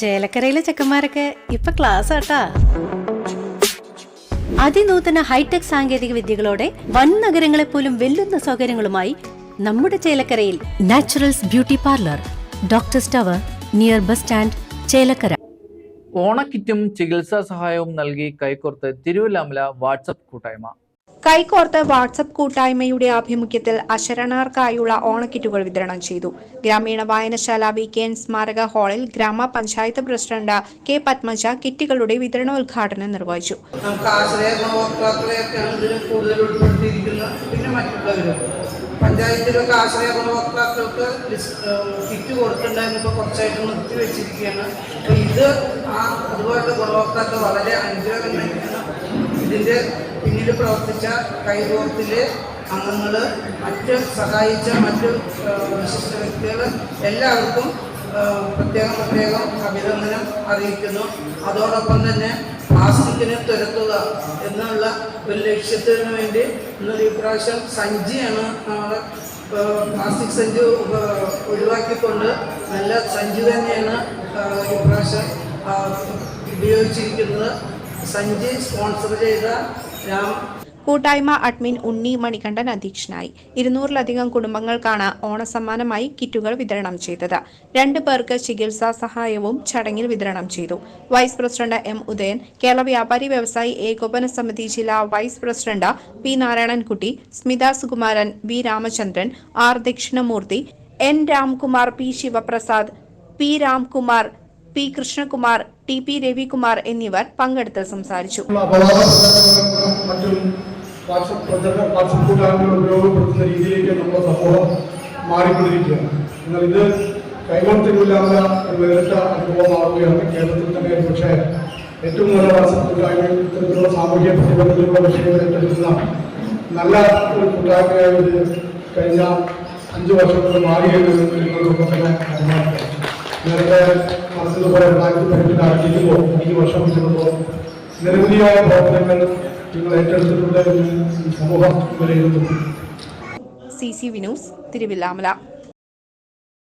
ചേലക്കരയിലെ ചെക്കന്മാരൊക്കെ ഇപ്പൊ ക്ലാസ് ആട്ടാ. അതിനൂതന ഹൈടെക് സാങ്കേതിക വിദ്യകളോടെ വൻ നഗരങ്ങളെ പോലും വെല്ലുന്ന സൗകര്യങ്ങളുമായി നമ്മുടെ ചേലക്കരയിൽ Naturals beauty parlour doctor tower near bus stand Chelakkara. ഓണക്കിറ്റും ചികിത്സാ സഹായവും നൽകി കൈകോർത്ത് തിരുവല്ലാമല വാട്സപ്പ് കൂട്ടായ്മ. കൈകോർത്ത് വാട്സപ്പ് കൂട്ടായ്മയുടെ ആഭിമുഖ്യത്തിൽ അശരണർക്കായുള്ള ഓണക്കിറ്റുകൾ വിതരണം ചെയ്തു. ഗ്രാമീണ വായനശാല വി കെ സ്മാരക ഹാളിൽ ഗ്രാമപഞ്ചായത്ത് പ്രസിഡന്റ് കെ പത്മജ കിറ്റുകളുടെ വിതരണോദ്ഘാടനം നിർവഹിച്ചു. പഞ്ചായത്തിലൊക്കെ ആശ്രയ ഗുണഭോക്താക്കൾക്ക് കിറ്റ് കൊടുത്തിട്ടുണ്ടായിരുന്നു. കുറച്ചായിട്ട് നിർത്തി വെച്ചിരിക്കുകയാണ് അപ്പോൾ ഇത് ആ അതുപോലത്തെ ഗുണഭോക്താക്കൾ വളരെ അനുഗ്രഹമായിരിക്കണം ഇതിന്റെ പിന്നിൽ പ്രവർത്തിച്ച കൈകോർത്തിലെ അംഗങ്ങൾ മറ്റ് സഹായിച്ച മറ്റ് വിശിഷ്ട വ്യക്തികൾ എല്ലാവർക്കും പ്രത്യേകം പ്രത്യേകം അഭിനന്ദനം അറിയിക്കുന്നു. അതോടൊപ്പം തന്നെ പ്ലാസ്റ്റിക്കിനെ തുരത്തുക എന്നുള്ള ഒരു ലക്ഷ്യത്തിന് വേണ്ടി ഇന്ന് ഈ പ്രാവശ്യം സഞ്ചിയാണ് നമ്മൾ പ്ലാസ്റ്റിക് സഞ്ചി ഒഴിവാക്കിക്കൊണ്ട് നല്ല സഞ്ചി തന്നെയാണ് ഈ പ്രാവശ്യം ഉപയോഗിച്ചിരിക്കുന്നത്. സഞ്ചി സ്പോൺസർ ചെയ്ത രാം കൂട്ടായ്മ അഡ്മിൻ ഉണ്ണി മണികണ്ഠൻ അധ്യക്ഷനായി. ഇരുന്നൂറിലധികം കുടുംബങ്ങൾക്കാണ് ഓണസമ്മാനമായി കിറ്റുകൾ വിതരണം ചെയ്തത്. രണ്ടു പേർക്ക് ചികിത്സാ സഹായവും ചടങ്ങിൽ വിതരണം ചെയ്തു. Vice president M Udayan Kerala Vyapari Vyavasayi Ekopana Samithi ജില്ലാ vice president P Narayanankutty Smitha Sukumaran V Ramachandran R Dakshinamoorthy N Ramkumar P Sivaprasad P Ramkumar P Krishnakumar T P Ravikumar എന്നിവർ പങ്കെടുത്ത് സംസാരിച്ചു. ഏറ്റവും നല്ല വാട്സപ്പ് കൂട്ടായ്മയിൽ ഇത്തരത്തിലുള്ള സാമൂഹ്യ പ്രതിബദ്ധതയുള്ള വിഷയങ്ങൾ ഏറ്റെടുക്കുന്ന നല്ല ഒരു കൂട്ടായ്മയായി കഴിഞ്ഞ അഞ്ച് വർഷം കൊണ്ട് മാറിയെന്ന് നിങ്ങൾക്കൊക്കെ തന്നെ നിങ്ങൾ സമൂഹം സി സി വിനൂസ് തിരുവില്ലാമല.